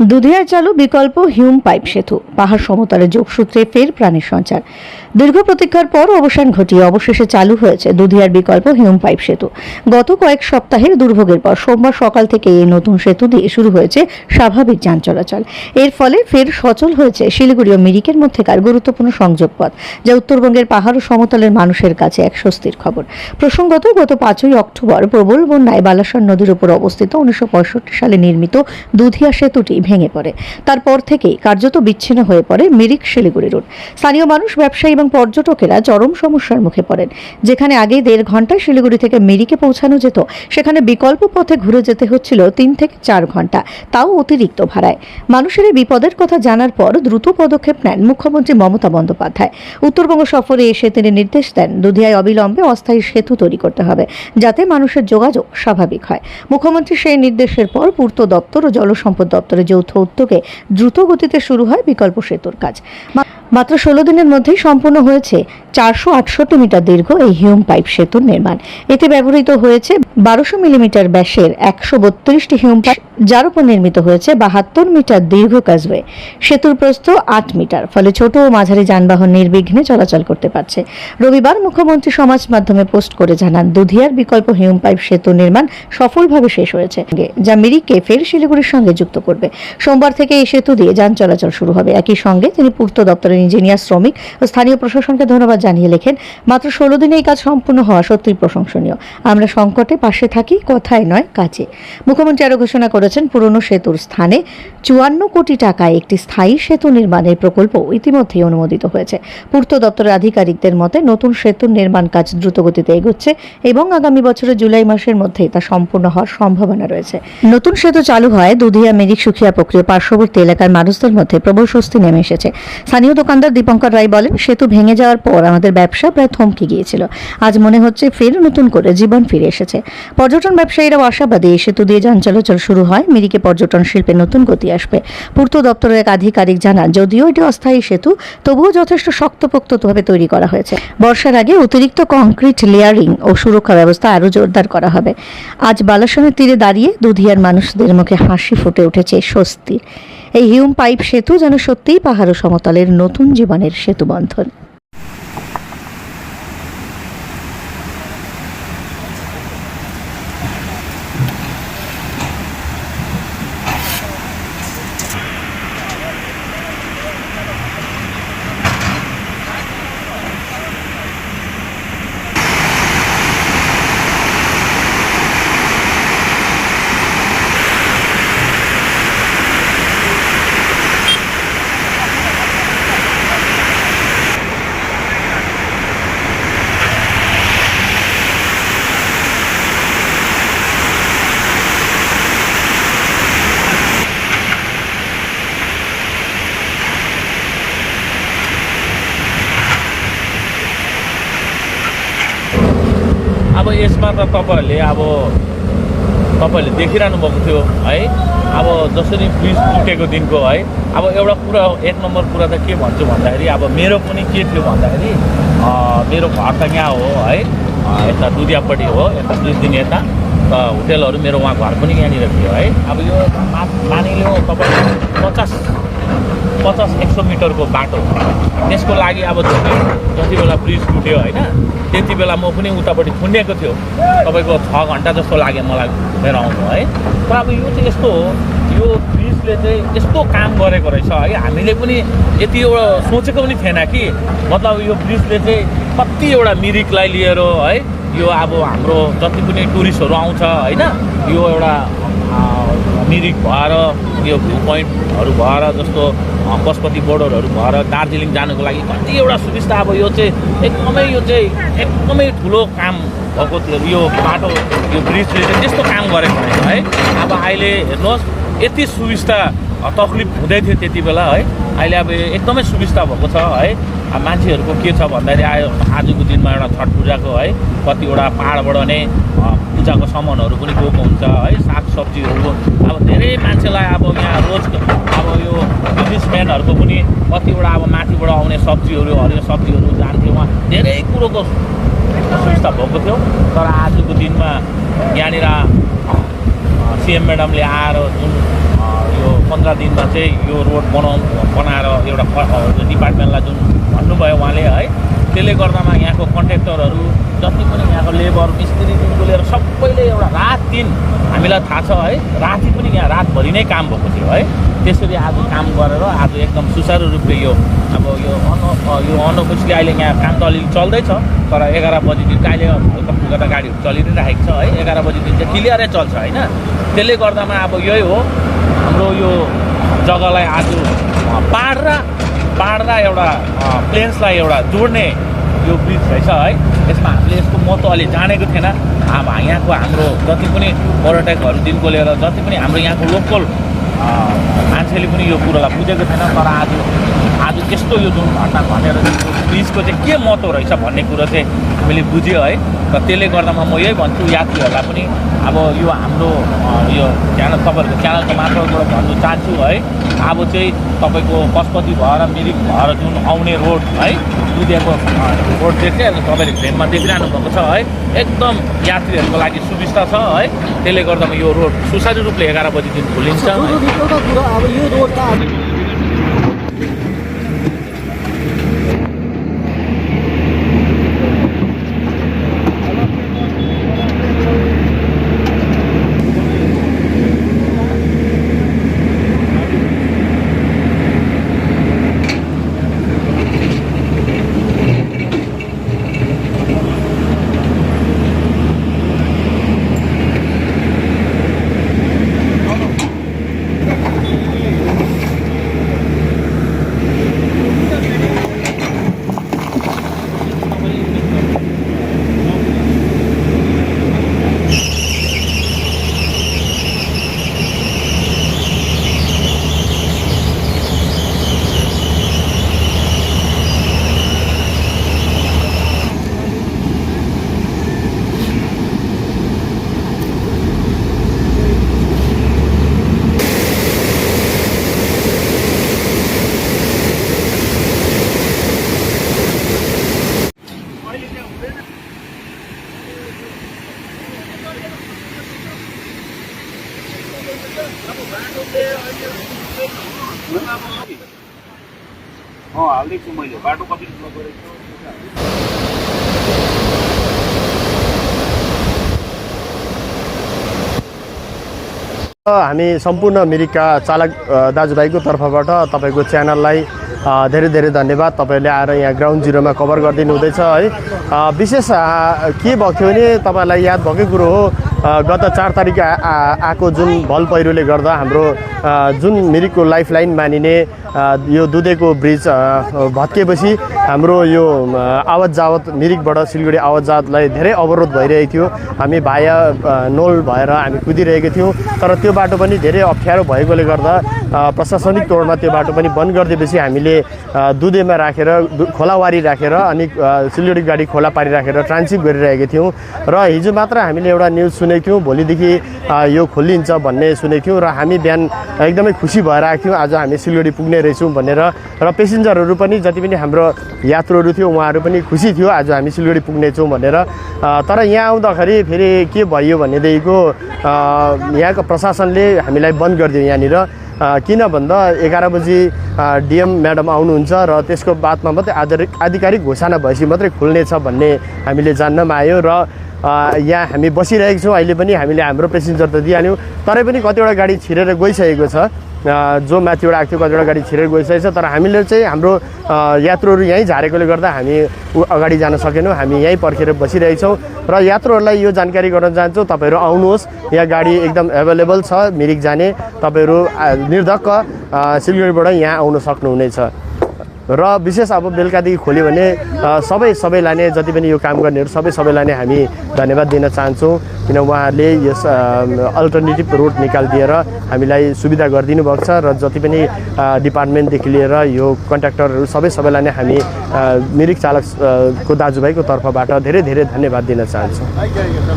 দুধিয়ার চালু বিকল্প Hume pipe সেতু, পাহাড় সমতলে যোগসূত্রে ফের প্রাণের সঞ্চার। দীর্ঘ প্রতীক্ষার পর অবসান ঘটিয়ে অবশেষে চালু হয়েছে দুধিয়ার বিকল্প হিউম পাইপ সেতু। গত কয়েক সপ্তাহের দুর্ভোগের পর সোমবার সকাল থেকে এই নতুন সেতু দিয়ে শুরু হয়েছে স্বাভাবিক যান চলাচল। এর ফলে ফের সচল হয়েছে শিলিগুড়ি ও মিরিকের মধ্যেকার গুরুত্বপূর্ণ সংযোগ পথ যা উত্তরবঙ্গের পাহাড় ও সমতলের মানুষের কাছে এক স্বস্তির খবর। প্রসঙ্গত, গত পাঁচই অক্টোবর প্রবল বন্যায় বালাসর নদীর উপর অবস্থিত উনিশশো পঁয়ষট্টি সালে নির্মিত দুধিয়া সেতুটি ভেঙে পড়ে। তারপর থেকেই কার্যত বিচ্ছিন্ন হয়ে পড়ে মিরিক শিলিগুড়ি রোড। স্থানীয় মানুষ, ব্যবসায়ী এবং পর্যটকেরা চরম সমস্যার মুখে পড়েন। যেখানে আগে দেড় ঘন্টায় শিলিগুড়ি থেকে মিরিকে পৌঁছানো যেত, সেখানে বিকল্প পথে ঘুরে যেতে হচ্ছিল তিন থেকে চার ঘণ্টা তাও অতিরিক্ত ভাড়ায়। মানুষের এই বিপদের কথা জানার পর দ্রুত পদক্ষেপ নেন মুখ্যমন্ত্রী মমতা বন্দ্যোপাধ্যায়। উত্তরবঙ্গ সফরে এসে তিনি নির্দেশ দেন, দুধিয়ায় অবিলম্বে অস্থায়ী সেতু তৈরি করতে হবে, যাতে মানুষের যোগাযোগ স্বাভাবিক হয়। মুখ্যমন্ত্রী সেই নির্দেশের পর পূর্ত দপ্তর ও জলসম্পদ দপ্তরের যৌথ উদ্যোগে দ্রুত গতিতে শুরু হয় বিকল্প সেতুর কাজ। মাত্র ষোলো দিনের মধ্যেই সম্পূর্ণ হয়েছে চারশো আটষট্টি মিটার দীর্ঘ এই হিউম পাইপ সেতুর নির্মাণ। এতে ব্যবহৃত হয়েছে বারোশো মিলিমিটার ব্যাসের একশো বত্রিশটি হিউম পাইপ, যার উপর নির্মিত হয়েছে বাহাত্তর মিটার দীর্ঘ কাজওয়ে। সেতুর প্রস্থ আট মিটার, ফলে ছোট ও মাঝারি যানবাহন নির্বিঘ্নে চলাচল করতে পারছে। রবিবার মুখ্যমন্ত্রী সমাজ মাধ্যমে পোস্ট করে জানান, দুধিয়ার বিকল্প হিউম পাইপ সেতু নির্মাণ সফলভাবে শেষ হয়েছে, যা মিরিককে ফের শিলিগুড়ির সঙ্গে যুক্ত করবে। সোমবার থেকে এই সেতু দিয়ে যান চলাচল শুরু হবে। একই সঙ্গে তিনি পূর্ত দপ্তরের ইঞ্জিনিয়ার, শ্রমিক ও স্থানীয় প্রশাসনকে ধন্যবাদ জানিয়ে লেখেন, মাত্র ষোলো দিনে এই কাজ সম্পূর্ণ হওয়া সত্যিই প্রশংসনীয়। আমরা সংকটে পাশে থাকি, কথায় নয় কাজে মুখ্যমন্ত্রী আরও ঘোষণা করেছেন, পুরনো সেতুর স্থানে চুয়ান্ন কোটি টাকায় একটি স্থায়ী সেতু নির্মাণের প্রকল্প ইতিমধ্যেই অনুমোদিত হয়েছে। পূর্ত দপ্তরের আধিকারিকদের মতে, নতুন সেতুর নির্মাণ কাজ দ্রুতগতিতে এগোচ্ছে এবং আগামী বছরের জুলাই মাসের মধ্যেই তা সম্পূর্ণ হওয়ার সম্ভাবনা রয়েছে। নতুন সেতু চালু হয় দুধিয়া মেরিক সুখিয়া প্রক্রিয়া পার্শ্ববর্তী এলাকার মানুষদের মধ্যে প্রবল স্বস্তি নেমে এসেছে। স্থানীয় দোকানদার দীপঙ্কর রায় বলেন, সেতু ভেঙে যাওয়ার পর আমাদের ব্যবসা প্রায় থমকে গিয়েছিল। আজ মনে হচ্ছে ফের নতুন করে জীবন ফিরে এসেছে। পর্যটন ব্যবসায়ীরাও আশাবাদী এই সেতু দিয়ে যান চলাচল শুরু হয়। মিরিকে পর্যটন শিল্পে নতুন গতি আসবে। পূর্ত দপ্তরের এক আধিকারিক জানান, যদিও এটি অস্থায়ী সেতু, তবুও যথেষ্ট শক্তপোক্তভাবে তৈরি করা হয়েছে। বর্ষার আগে অতিরিক্ত কংক্রিট, লেয়ারিং ও সুরক্ষা ব্যবস্থা আরও জোরদার করা হবে। আজ বালাসনের তীরে দাঁড়িয়ে দুধিয়ার মানুষদের মুখে হাসি ফুটে উঠেছে স্বস্তির এই হিউম পাইপ সেতু যেন সত্যিই পাহাড় সমতলের নতুন জীবনের সেতু अब यसमा त तपाईँहरूले अब तपाईँहरूले देखिरहनु भएको थियो है? अब जसरी ब्रिज टुटेको दिनको है? अब एउटा कुरा एक नम्बर कुरा त के भन्छु भन्दाखेरि अब मेरो पनि के थियो भन्दाखेरि मेरो घर त यहाँ हो है? यता दुधियापट्टि हो यता दुई दिन यता त होटेलहरू मेरो उहाँ घर पनि यहाँनिर थियो है? अब यो मा मानिलिउँ तपाईँले पचास पचास एक सौ मिटरको बाटो। त्यसको लागि अब जति जति बेला ब्रिज टुट्यो होइन त्यति बेला म पनि उतापट्टि थुनिएको थियो। तपाईँको छ घन्टा जस्तो लाग्यो मलाई घुमेर आउनु है। तर अब यो चाहिँ यस्तो हो यो ब्रिजले चाहिँ यस्तो काम गरेको रहेछ है। हामीले पनि यति एउटा सोचेको पनि थिएन कि मतलब यो ब्रिजले चाहिँ कति एउटा मिरिकलाई लिएर है यो अब हाम्रो जति पनि टुरिस्टहरू आउँछ होइन यो एउटा मिरिक भएर यो भ्यू पोइन्टहरू भएर जस्तो पशुपति बोर्डरहरू भएर दार्जिलिङ जानुको लागि कति एउटा सुविस्ता अब यो चाहिँ एकदमै यो चाहिँ एकदमै ठुलो काम भएको थियो यो बाटो यो ब्रिजले चाहिँ त्यस्तो काम गरेको रहेछ है? अब अहिले हेर्नुहोस् यति सुविस्ता तक्लिफ हुँदै थियो त्यति बेला है? अहिले अब एकदमै सुविस्ता भएको छ है? अब मान्छेहरूको के छ भन्दाखेरि आयो आजको दिनमा एउटा छठ पूजाको है? कतिवटा पाहाडबाट नै पूजाको सामानहरू पनि गएको हुन्छ है साग सब्जीहरू अब धेरै मान्छेलाई अब यहाँ रोज अब यो बिजनेसम्यानहरूको पनि कतिवटा अब माथिबाट आउने सब्जीहरू हरियो सब्जीहरू जान्थ्यो उहाँ। धेरै कुरोको सुविस्ता भएको थियो तर आजको दिनमा यहाँनिर सिएम म्याडमले आएर जुन यो पन्ध्र दिनमा चाहिँ यो रोड बनाउ बनाएर एउटा डिपार्टमेन्टलाई जुन भन्नुभयो उहाँले है त्यसले गर्दामा यहाँको कन्ट्र्याक्टरहरू जति पनि यहाँको लेबर मिस्त्रीदेखिको लिएर सबैले एउटा रात दिन हामीलाई थाहा छ है राति पनि यहाँ रातभरि नै काम भएको थियो है। त्यसरी आज काम गरेर आज एकदम सुचारू रूपले यो अब यो अन यो अनअफिसियली अहिले यहाँ काम त अलिअलि चल्दैछ तर एघार बजीदेखि अहिले त गाडीहरू चलि नै राखेको छ है एघार बजीदेखि चाहिँ क्लियरै चल्छ होइन। त्यसले गर्दामा अब यही हो हाम्रो यो जग्गालाई आज पाहाड र पाहाड एउटा प्लेन्सलाई एउटा जोड्ने यो ब्रिज रहेछ है। यसमा हामीले यसको महत्त्व अलि जानेको थिएन। अब यहाँको हाम्रो जति पनि पर्यटकहरूदेखिको लिएर जति पनि हाम्रो यहाँको लोकल मान्छेले पनि यो कुरोलाई बुझेको थिएन तर आज आज त्यस्तो यो जुन घटना घटेर ब्रिजको चाहिँ के महत्त्व रहेछ भन्ने कुरो चाहिँ हामीले बुझ्यो है। र त्यसले गर्दामा म यही भन्छु यात्रीहरूलाई पनि अब यो हाम्रो यो च्यानल तपाईँहरूको च्यानलको मार्फतबाट भन्नु चाहन्छु है। अब चाहिँ तपाईँको पशुपति भएर मिरिक भएर जुन आउने रोड है दुधियाको रोड देख्दै तपाईँले फ्रेममा देखिरहनु भएको छ है। एकदम यात्रीहरूको लागि सुविस्ता छ है। त्यसले गर्दामा यो रोड सुचारू रूपले एघार बजीदेखि खोलिन्छ। अँ हालिदिएको छु मैले। बाटो कति गरेको छु? हामी सम्पूर्ण मिरिकका चालक दाजुभाइको तर्फबाट तपाईँको च्यानललाई धेरै धेरै धन्यवाद। तपाईँहरूले आएर यहाँ ग्राउन्ड जिरोमा कभर गरिदिनु हुँदैछ है विशेष के भएको थियो भने तपाईँलाई याद भएकै कुरो हो गत चार तारिक आएको जुन भल पहिरोले गर्दा हाम्रो जुन मिरिकको लाइफ लाइन मानिने यो दुधेको ब्रिज भत्किएपछि हाम्रो यो आवत जावत मिरिकबाट सिलगढी आवत जावतलाई धेरै अवरोध भइरहेको थियो। हामी भाया नोल भएर हामी कुदिरहेका थियौँ। तर त्यो बाटो पनि धेरै अप्ठ्यारो भएकोले गर्दा प्रशासनिक तौरमा त्यो बाटो पनि बन्द गरिदिएपछि हामीले दुधेमा राखेर खोलावारी राखेर अनि सिलगढी गाडी खोला पारी राखेर ट्रान्सिप गरिरहेका थियौँ। र हिजो मात्र हामीले एउटा न्युज सुनेको थियौँ भोलिदेखि यो खोलिन्छ भन्ने सुनेको थियौँ र हामी बिहान एकदमै खुसी भएर आएको थियौँ। आज हामी सिलगढी पुग्ने रहेछौँ भनेर र पेसेन्जरहरू पनि जति पनि हाम्रो यात्रुहरू थियो उहाँहरू पनि खुसी थियो आज हामी सिलगढी पुग्नेछौँ भनेर। तर यहाँ आउँदाखेरि फेरि के भयो भनेदेखिको यहाँको प्रशासनले हामीलाई बन्द गरिदियो यहाँनिर। किन भन्दा एघार बजी डिएम म्याडम आउनुहुन्छ र त्यसको बादमा मात्रै आधिकारिक आधिकारिक घोषणा भएपछि मात्रै खुल्नेछ भन्ने हामीले जान्नमा आयो र यहाँ हामी बसिरहेको छौँ। अहिले पनि हामीले हाम्रो पेसेन्जर त दिइहाल्यौँ। तरै पनि कतिवटा गाडी छिरेर गइसकेको छ। जो माथिबाट आएको थियो कतिवटा गाडी छिरेर गइसकेको छ। तर हामीले चाहिँ हाम्रो यात्रुहरू यहीँ झारेकोले गर्दा हामी अगाडि जान सकेनौँ। हामी यहीँ पर्खेर बसिरहेछौँ र यात्रुहरूलाई यो जानकारी गर्न चाहन्छु तपाईँहरू आउनुहोस्। यहाँ गाडी एकदम एभाइलेबल छ मिरिक जाने। तपाईँहरू निर्धक्क सिलगढीबाट यहाँ आउन सक्नुहुनेछ। र विशेष अब बेलुकादेखि खोल्यो भने सबै सबैलाई नै जति पनि यो काम गर्नेहरू सबै सबैलाई नै हामी धन्यवाद दिन चाहन्छौँ। किन उहाँहरूले यस अल्टरनेटिभ रुट निकालिदिएर हामीलाई सुविधा गरिदिनु भएको छ र जति पनि डिपार्टमेन्टदेखि लिएर यो कन्ट्र्याक्टरहरू सबै सबैलाई नै हामी मिरिक चालक अ, को दाजुभाइको तर्फबाट धेरै धेरै धन्यवाद दिन चाहन्छौँ।